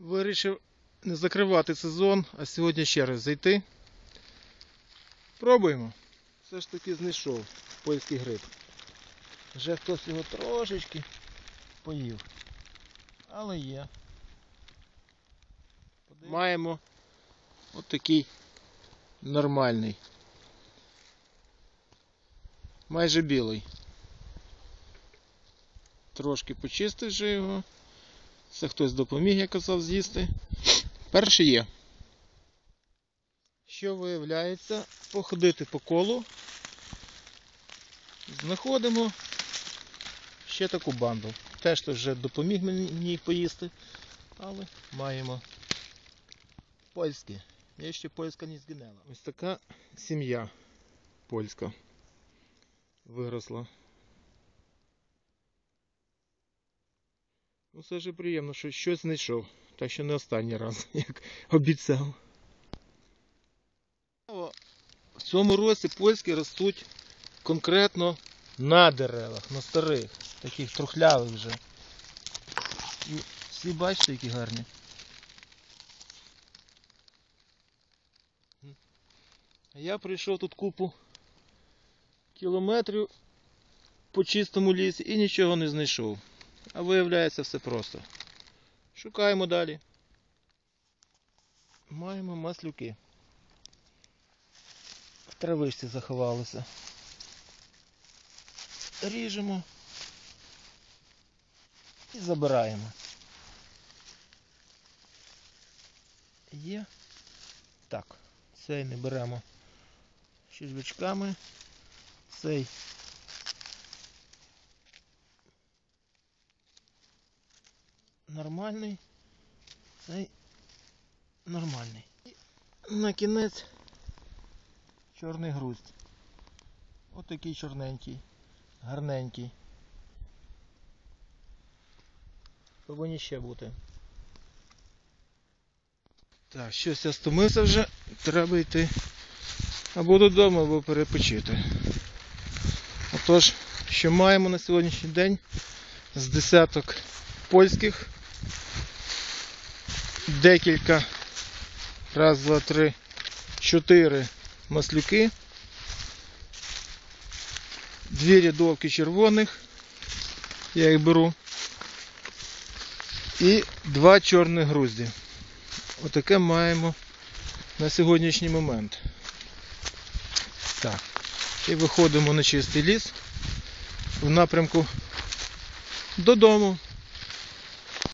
Вирішив не закривати сезон, а сьогодні ще раз зайти. Пробуємо. Все ж таки знайшов польський гриб. Вже хтось його трошечки поїв. Але є. Маємо от нормальний. Майже білий. Трошки почистив вже його. Це хтось допоміг, я казав, з'їсти. Перший є. Що виявляється, походити по колу. Знаходимо ще таку банду. Теж хтось вже допоміг мені поїсти. Але маємо польське. Я ще польська не згинела. Ось така сім'я польська виросла. Ну, все ж приємно, що щось знайшов. Так що не останній раз, як обіцяв. В цьому році польські ростуть конкретно на деревах, на старих, таких трухлявих вже. І всі бачите, які гарні. А я прийшов тут купу кілометрів по чистому лісі і нічого не знайшов. А виявляється все просто. Шукаємо далі. Маємо маслюки. В травичці заховалися. Ріжемо і забираємо. Є. Так, цей не беремо щільбачками. Цей нормальний, цей нормальний. І на кінець чорний грусть. Отакий чорненький, гарненький. Повинні ще бути. Так, щось я стомився вже, треба йти або додому, або перепочити. Отож, що маємо на сьогоднішній день з десяток польських, декілька, раз, два, три, чотири маслюки, дві рядовки червоних, я їх беру, і два чорних грузді. Отаке маємо на сьогоднішній момент. Так. І виходимо на чистий ліс в напрямку додому.